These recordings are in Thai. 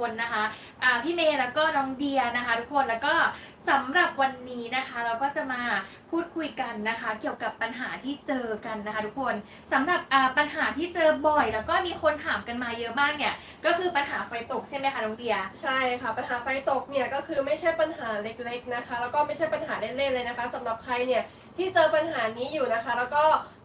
คนนะคะพี่เมย์แล้วก็น้องเดียนะคะ ทุกคนแล้วก็สำหรับวันนี้นะคะ เราก็จะมาพูดคุยกันนะคะ เกี่ยวกับปัญหาที่เจอกันนะคะทุกคนสำหรับปัญหาที่เจอบ่อย แล้วก็มีคนถามกันมาเยอะมากเนี่ย ก็คือปัญหาไฟตกใช่ไหมคะน้องเดียใช่ค่ะปัญหาไฟตกเนี่ยก็คือไม่ใช่ปัญหาเล็กๆนะคะ แล้วก็ไม่ใช่ปัญหาเล่นๆเลยนะคะสำหรับใครเนี่ยที่เจอปัญหานี้อยู่นะคะ แล้วก็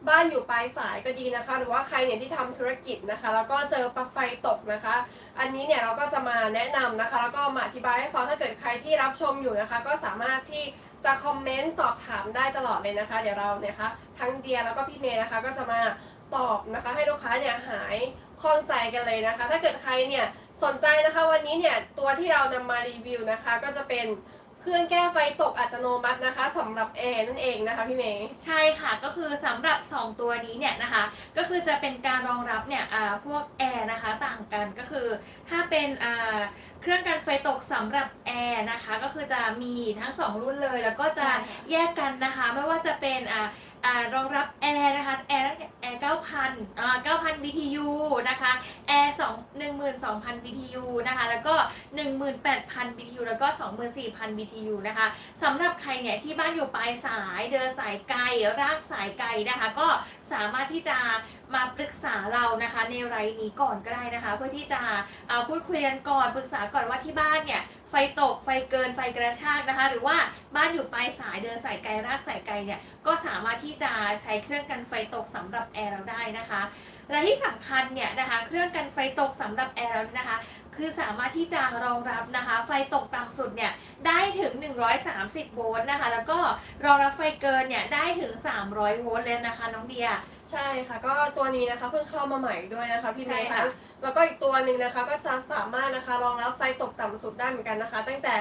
บ้านอยู่ปลายสายก็ดีนะคะ หรือว่าใครเนี่ยที่ทำธุรกิจนะคะ แล้วก็เจอปลั๊กไฟตกนะคะ อันนี้เนี่ยเราก็จะมาแนะนำนะคะ แล้วก็มาอธิบายให้ฟังถ้าเกิดใครที่รับชมอยู่นะคะก็สามารถที่จะคอมเมนต์สอบถามได้ตลอดเลยนะคะ เดี๋ยวเราเนี่ยคะทั้งเดียแล้วก็พี่เมย์นะคะ ก็จะมาตอบนะคะ ให้ลูกค้าเนี่ยหายข้องใจกันเลยนะคะ ถ้าเกิดใครเนี่ยสนใจนะคะวันนี้เนี่ยตัวที่เรานำมารีวิวนะคะ ก็จะเป็น เครื่องแก้ไฟตกอัตโนมัตินะคะสำหรับแอร์นั่นเองนะคะพี่เมย์ใช่ค่ะก็คือสำหรับ 2 ตัวนี้เนี่ยนะคะ ก็คือจะเป็นการรองรับเนี่ยอ่าพวกแอร์นะคะต่างกันก็คือ ถ้าเป็นอ่าเครื่องกันไฟตกสำหรับแอร์นะคะ ก็คือจะมีทั้ง 2 รุ่นเลย แล้วก็จะใช่ค่ะแยกกันนะคะ ไม่ว่าจะเป็นอ่าอ่า รองรับแอร์นะคะแอร์แอร์9,000อ่า9,000 BTU นะคะแอร์2 12,000 BTU นะคะแล้วก็18,000 BTU แล้วก็24,000 BTU นะคะสำหรับใครเนี่ยที่บ้านอยู่ปลายสายเดินสายไกลรากสายไกลนะคะก็สามารถที่จะมาปรึกษาเรานะคะ ในไรายนี้ก่อนก็ได้นะคะ เพื่อที่จะพูดคุยกันก่อนปรึกษาก่อนว่าที่บ้านเนี่ยไฟตกไฟเกินไฟกระชากนะคะ หรือว่าบ้านอยู่ปลายสายเดินสายไกลรากสายไกลเนี่ยก็สามารถที่จะใช้เครื่องกันไฟตกสำหรับแอร์เราได้นะคะ และที่สำคัญเนี่ยนะคะเครื่องกันไฟตกสำหรับแอร์เราเนี่ยนะคะคือสามารถที่จะรองรับนะคะ ไฟตกต่ำสุดเนี่ยได้ถึง 130 โวลต์นะคะ แล้วก็รองรับไฟเกินเนี่ยได้ถึง 300 โวลต์เลยนะคะน้องเดีย ใช่ค่ะก็ตัวนี้นะคะเพิ่งเข้ามาใหม่ด้วยนะคะพี่เมย์ใช่ค่ะแล้วก็อีกตัวหนึ่งนะคะ ก็จะสามารถนะคะรองรับไฟตกต่ำสุดได้เหมือนกันนะคะ ตั้งแต่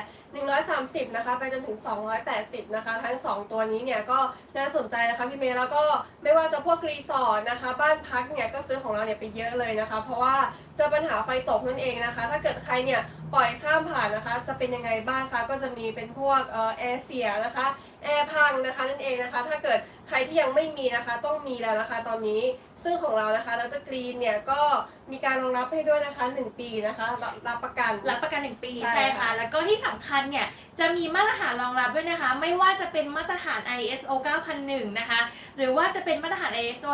130 นะคะ ไปจนถึง 280 นะคะ ทั้ง2ตัวนี้เนี่ยก็น่าสนใจนะคะพี่เมย์แล้วก็ไม่ว่าจะพวกรีสอร์ทนะคะ บ้านพักเนี่ยก็ซื้อของเราเนี่ยไปเยอะเลยนะคะ เพราะว่า เจอปัญหาไฟตกนั่นเองนะคะ ถ้าเกิดใครเนี่ยปล่อยข้ามผ่านนะคะ จะเป็นยังไงบ้างคะก็จะมีเป็นพวกเอ่อแอร์เสียนะคะแอร์พังนะคะนั่นเองนะคะ ถ้าเกิดใครที่ยังไม่มีนะคะ ต้องมีแล้วนะคะ ตอนนี้ซึ่งของเรานะคะดรกรีนเนี่ยก็มีการรองรับให้ด้วยนะคะ 1 ปีนะคะรับรับประกัน รับประกัน1ปีใช่ใช่ค่ะ ค่ะ แล้วก็ที่สำคัญเนี่ย จะมีมาตรฐานรองรับด้วยนะคะ ไม่ว่าจะเป็นมาตรฐาน ISO 9001 นะคะ หรือว่าจะเป็นมาตรฐาน ISO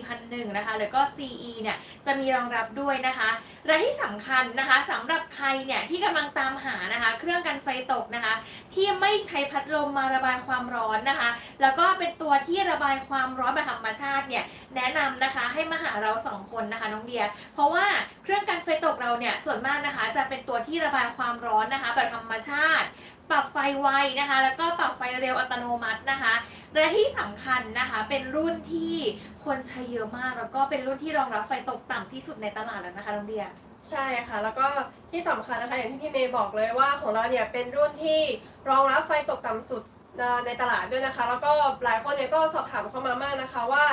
14001 นะคะ แล้วก็ CE เนี่ย จะมีรองรับด้วยนะคะ และที่สำคัญนะคะสำหรับใครเนี่ยที่กำลังตามหานะคะ เครื่องกันไฟตกนะคะ ที่ไม่ใช้พัดลมมาระบายความร้อนนะคะ แล้วก็เป็นตัวที่ระบายความร้อนแบบธรรมชาติเนี่ย แนะนำนะคะให้มาหาเราสองคนนะคะน้องเดีย เพราะว่าเครื่องกันไฟตกเราเนี่ยส่วนมากนะคะจะเป็นตัวที่ระบายความร้อนนะคะแบบธรรมชาติ ปรับไฟไวนะคะ แล้วก็ปรับไฟเร็วอัตโนมัตินะคะและที่สำคัญนะคะเป็นรุ่นที่คนใช้เยอะมาก แล้วก็เป็นรุ่นที่รองรับไฟตกต่ำที่สุดในตลาดแล้วนะคะน้องเดียใช่ค่ะ แล้วก็ที่สำคัญนะคะอย่างที่พี่เมย์บอกเลยว่าของเราเนี่ยเป็นรุ่นที่รองรับไฟตกต่ำสุดในตลาดด้วยนะคะ แล้วก็หลายคนเนี่ยก็สอบถามเข้ามามากนะคะว่า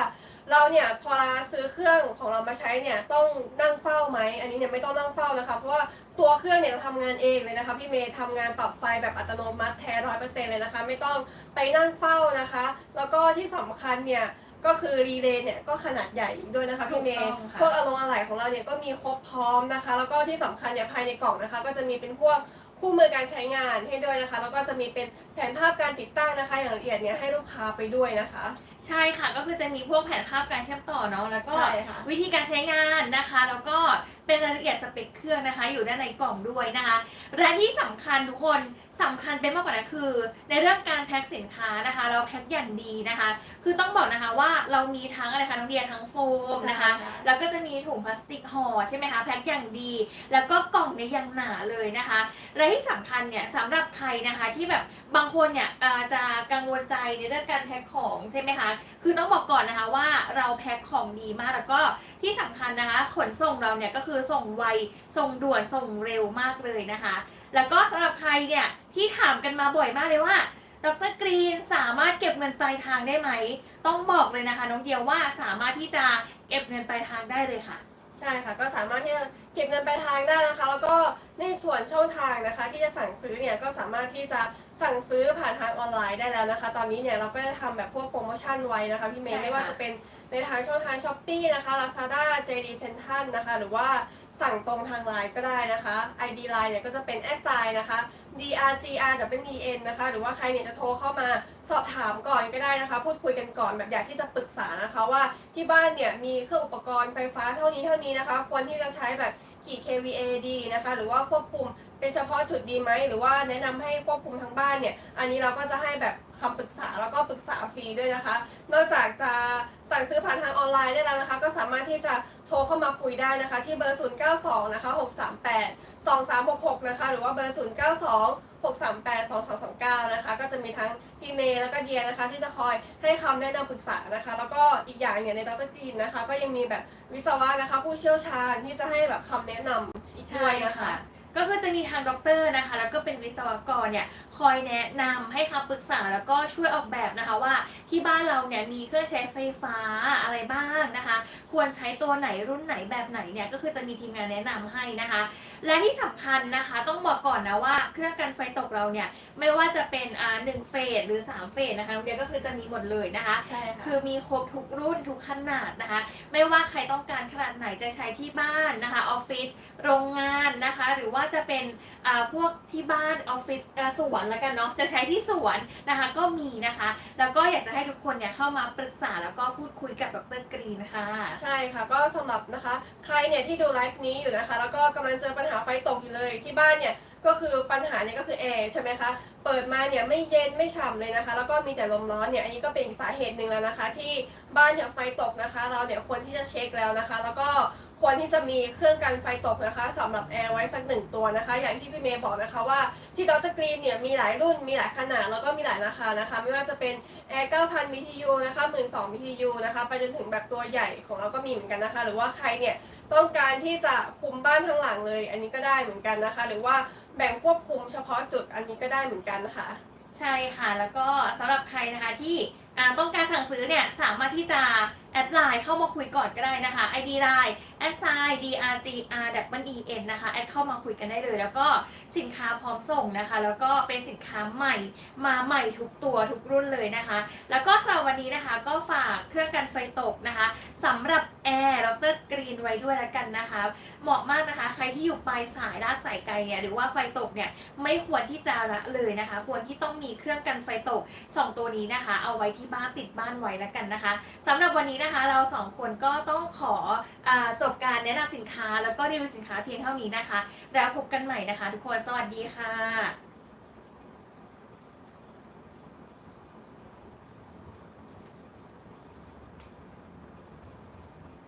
เราเนี่ยพอเราซื้อเครื่องของเรามาใช้เนี่ยต้องนั่งเฝ้าไหมอันนี้เนี่ยไม่ต้องนั่งเฝ้านะคะเพราะว่าตัวเครื่องเนี่ยทำงานเองเลยนะคะพี่เมย์ทำงานปรับไฟแบบอัตโนมัติแท้ร้อยเปอร์เซ็นต์เลยนะคะ ไม่ต้องไปนั่งเฝ้านะคะ แล้วก็ที่สำคัญเนี่ยก็คือรีเลย์เนี่ยก็ขนาดใหญ่ด้วยนะคะพี่เมย์ถูกต้องค่ะพวกอารมณ์อะไหล่ของเราเนี่ยก็มีครบพร้อมนะคะ แล้วก็ที่สำคัญเนี่ยภายในกล่องนะคะ ก็จะมีเป็นพวก คู่มือการใช้งานให้ด้วยนะคะ แล้วก็จะมีเป็นแผนภาพการติดตั้งนะคะ อย่างละเอียดเนี่ยให้ลูกค้าไปด้วยนะคะ ใช่ค่ะก็คือจะมีพวกแผนภาพการเชื่อมต่อเนาะแล้วก็ใช่ค่ะ วิธีการใช้งานนะคะ แล้วก็เป็นรายละเอียดสเปคเครื่องนะคะ อยู่ด้านในกล่องด้วยนะคะและที่สำคัญทุกคน สำคัญเป็นมากกว่านั้นคือ ในเรื่องการแพ็คสินค้านะคะ เราแพ็คอย่างดีนะคะ คือต้องบอกนะคะว่าเรามีทั้งอะไรคะน้องเดียทั้งโฟมนะคะแล้วก็จะมีถุงพลาสติกห่อใช่ไหมคะแพ็คอย่างดี แล้วก็กล่องเนี่ยยังหนาเลยนะคะและที่สำคัญเนี่ยสำหรับใครนะคะที่แบบบางคนเนี่ยเอ่อจะกังวลใจในเรื่องการแพ็คของใช่ไหมคะคือต้องบอกก่อนนะคะว่าเราแพ็คของดีมากแล้วก็ที่สำคัญนะคะ ขนส่งเราเนี่ยก็คือส่งไวส่งด่วนส่งเร็วมากเลยนะคะ แล้วก็สำหรับใครเนี่ยที่ถามกันมาบ่อยมากเลยว่าดรกรีนสามารถเก็บเงินปลายทางได้ไหม ต้องบอกเลยนะคะ น้องเดียวว่าสามารถที่จะเก็บเงินปลายทางได้เลยค่ะใช่ค่ะก็สามารถที่จะเก็บเงินปลายทางได้นะคะ แล้วก็ในส่วนช่องทางนะคะ ที่จะสั่งซื้อเนี่ยก็สามารถที่จะสั่งซื้อผ่านทางออนไลน์ได้แล้วนะคะ ตอนนี้เนี่ยเราก็จะทำแบบพวกโปรโมชั่นไว้นะคะพี่เมย์ไม่ว่าจะเป็นในทางช่องทางช้อปปี้นะคะ Lazada JD Central นะคะ หรือว่า สั่งตรงทางไลน์ก็ได้นะคะ ID ไลน์เนี่ยก็จะเป็น s i นะคะ drgr w n นะคะ หรือว่าใครเนี่ยจะโทรเข้ามาสอบถามก่อนก็ได้นะคะ พูดคุยกันก่อนแบบอยากที่จะปรึกษานะคะว่าที่บ้านเนี่ยมีเครื่องอุปกรณ์ไฟฟ้าเท่านี้เท่านี้นะคะ ควรที่จะใช้แบบกี่ kVA ดีนะคะ หรือว่าควบคุมเป็นเฉพาะจุดดีไหม หรือว่าแนะนำให้ควบคุมทั้งบ้านเนี่ย อันนี้เราก็จะให้แบบคำปรึกษาแล้วก็ปรึกษาฟรีด้วยนะคะ นอกจากจะสั่งซื้อผ่านทางออนไลน์ได้แล้วนะคะ ก็สามารถที่จะ โทรเข้ามาคุยได้นะคะ ที่เบอร์ 092 นะคะ 638 2366 นะคะ หรือว่าเบอร์ 092 638 2229 นะคะ ก็จะมีทั้งพี่เมย์แล้วก็เดียนะคะ ที่จะคอยให้คำแนะนำปรึกษานะคะ แล้วก็อีกอย่างเนี่ยในดรกรีนนะคะ ก็ยังมีแบบวิศวะนะคะ ผู้เชี่ยวชาญที่จะให้แบบคำแนะนำอีกด้วยนะคะ ก็คือจะมีทางด็อกเตอร์นะคะ แล้วก็เป็นวิศวกรเนี่ยคอยแนะนำให้คำปรึกษาแล้วก็ช่วยออกแบบนะคะว่าที่บ้านเราเนี่ยมีเครื่องใช้ไฟฟ้าอะไรบ้างนะคะ ควรใช้ตัวไหนรุ่นไหนแบบไหนเนี่ยก็คือจะมีทีมงานแนะนำให้นะคะ และที่สำคัญนะคะต้องบอกก่อนนะว่าเครื่องกันไฟตกเราเนี่ยไม่ว่าจะเป็นอ่าหนึ่งเฟสหรือสามเฟสนะคะเดียวก็คือจะมีหมดเลยนะคะใช่ค่ะคือมีครบทุกรุ่นทุกขนาดนะคะ ไม่ว่าใครต้องการขนาดไหนจะใช้ที่บ้านนะคะออฟฟิศโรงงานนะคะ หรือว่าจะเป็นพวกที่บ้านออฟฟิศสวนแล้วกันเนาะจะใช้ที่สวนนะคะก็มีนะคะ แล้วก็อยากจะให้ทุกคนเนี่ยเข้ามาปรึกษาแล้วก็พูดคุยกับดรกรีนนะคะใช่ค่ะก็สำหรับนะคะ ใครเนี่ยที่ดูไลฟ์นี้อยู่นะคะ แล้วก็กำลังเจอปัญหาไฟตกอยู่เลยที่บ้านเนี่ย ก็คือปัญหาเนี่ยก็คือแอร์ใช่ไหมคะ เปิดมาเนี่ยไม่เย็นไม่ฉ่ำเลยนะคะ แล้วก็มีแต่ลมร้อนเนี่ย อันนี้ก็เป็นอีกสาเหตุหนึ่งแล้วนะคะ ที่บ้านเนี่ยไฟตกนะคะ เราเนี่ยควรที่จะเช็คแล้วนะคะ แล้วก็ควรที่จะมีเครื่องกันไฟตกนะคะสำหรับแอร์ไว้สักหนึ่งตัวนะคะ อย่างที่พี่เมย์บอกนะคะว่าที่ดรกรีนเนี่ยมีหลายรุ่นมีหลายขนาดแล้วก็มีหลายราคานะคะ ไม่ว่าจะเป็นแอร์ 9,000 BTU นะคะ 12,000 BTU นะคะ ไปจนถึงแบบตัวใหญ่ของเราก็มีเหมือนกันนะคะ หรือว่าใครเนี่ยต้องการที่จะคุมบ้านทั้งหลังเลย อันนี้ก็ได้เหมือนกันนะคะ หรือว่า แบ่งควบคุมเฉพาะจุดอันนี้ก็ได้เหมือนกันนะคะ ใช่ค่ะ แล้วก็สำหรับใครนะคะที่ต้องการสั่งซื้อเนี่ยสามารถที่จะแอดไลน์เข้ามาคุยก่อนก็ได้นะคะ ID ไลน์ s i d r g r w e n นะคะ แอดเข้ามาคุยกันได้เลย แล้วก็สินค้าพร้อมส่งนะคะ แล้วก็เป็นสินค้าใหม่มาใหม่ทุกตัวทุกรุ่นเลยนะคะ แล้วก็สำหรับวันนี้นะคะก็ฝากเครื่องกันไฟตกนะคะสำหรับแอร์ดรกรีนไว้ด้วยแล้วกันนะคะ เหมาะมากนะคะ ใครที่อยู่ปลายสายลากสายไกลเนี่ยหรือว่าไฟตกเนี่ยไม่ควรที่จะละเลยนะคะ ควรที่ต้องมีเครื่องกันไฟตก 2 ตัวนี้นะคะ เอาไว้ที่บ้านติดบ้านไว้แล้วกันนะคะสำหรับวันนี้นะคะเราสองคนก็ต้องขออจบการแนะนำสินค้า แล้วก็รีวิวสินค้าเพียงเท่านี้นะคะ แล้วพบกันใหม่นะคะ ทุกคนสวัสดีค่ะ